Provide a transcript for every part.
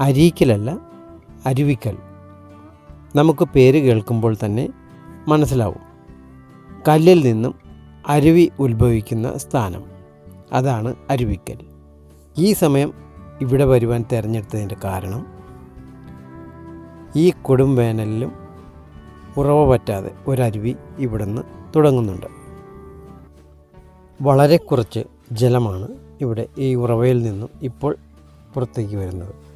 അരീക്കലല്ല അരുവിക്കൽ. നമുക്ക് പേര് കേൾക്കുമ്പോൾ തന്നെ മനസ്സിലാവും. കല്ലിൽ നിന്നും അരുവി ഉത്ഭവിക്കുന്ന സ്ഥാനം. അതാണ് അരുവിക്കൽ. ഈ സമയം ഇവിടെ വരുവാൻ തിരഞ്ഞെടുത്തതിന്റെ കാരണം ഈ കൊടും വേനലിലും ഉറവ പറ്റാതെ ഒരരുവി ഇവിടുന്ന് തുടങ്ങുന്നുണ്ട്. വളരെ കുറച്ച് ജലമാണ് ഇവിടെ ഈ ഉറവയിൽ നിന്നും ഇപ്പോൾ പുറത്തേക്ക് വരുന്നത്.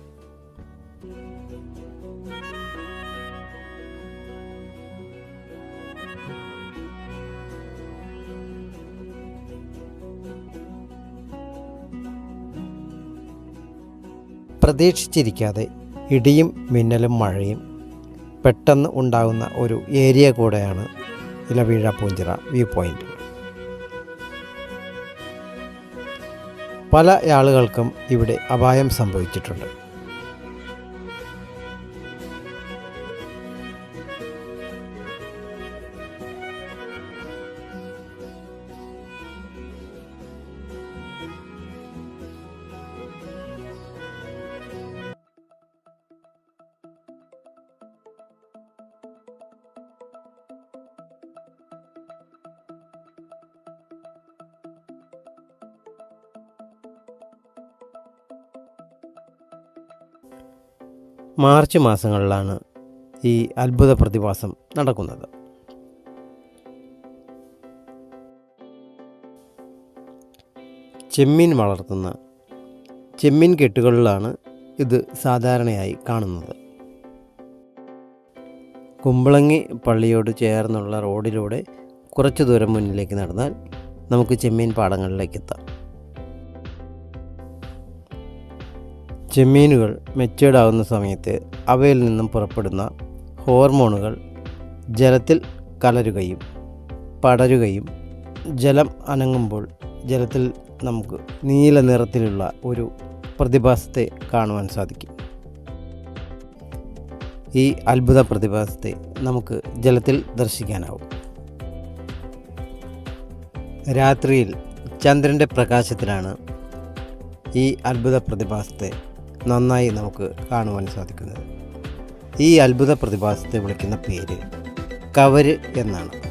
പ്രതീക്ഷിച്ചിരിക്കാതെ ഇടിയും മിന്നലും മഴയും പെട്ടെന്ന് ഉണ്ടാകുന്ന ഒരു ഏരിയ കൂടെയാണ് ഇലവീഴ പൂഞ്ചിറ വ്യൂ പോയിന്റ് പല ആളുകൾക്കും ഇവിടെ അപായം സംഭവിച്ചിട്ടുണ്ട്. മാർച്ച് മാസങ്ങളിലാണ് ഈ അത്ഭുത പ്രതിഭാസം നടക്കുന്നത്. ചെമ്മീൻ വളർത്തുന്ന ചെമ്മീൻ കെട്ടുകളിലാണ് ഇത് സാധാരണയായി കാണുന്നത്. കുമ്പളങ്ങി പള്ളിയോട് ചേർന്നുള്ള റോഡിലൂടെ കുറച്ച് ദൂരം മുന്നിലേക്ക് നടന്നാൽ നമുക്ക് ചെമ്മീൻ പാടങ്ങളിലേക്ക് എത്താം. ചെമ്മീനുകൾ മെച്ചേർഡ് ആവുന്ന സമയത്ത് അവയിൽ നിന്നും പുറപ്പെടുന്ന ഹോർമോണുകൾ ജലത്തിൽ കലരുകയും പടരുകയും ജലം അനങ്ങുമ്പോൾ ജലത്തിൽ നമുക്ക് നീല നിറത്തിലുള്ള ഒരു പ്രതിഭാസത്തെ കാണുവാൻ സാധിക്കും. ഈ അത്ഭുത പ്രതിഭാസത്തെ നമുക്ക് ജലത്തിൽ ദർശിക്കാനാവും. രാത്രിയിൽ ചന്ദ്രന്റെ പ്രകാശത്തിലാണ് ഈ അത്ഭുത പ്രതിഭാസത്തെ നന്നായി നമുക്ക് കാണുവാൻ സാധിക്കുന്നത്. ഈ അത്ഭുത പ്രതിഭാസത്തെ വിളിക്കുന്ന പേര് കവര് എന്നാണ്.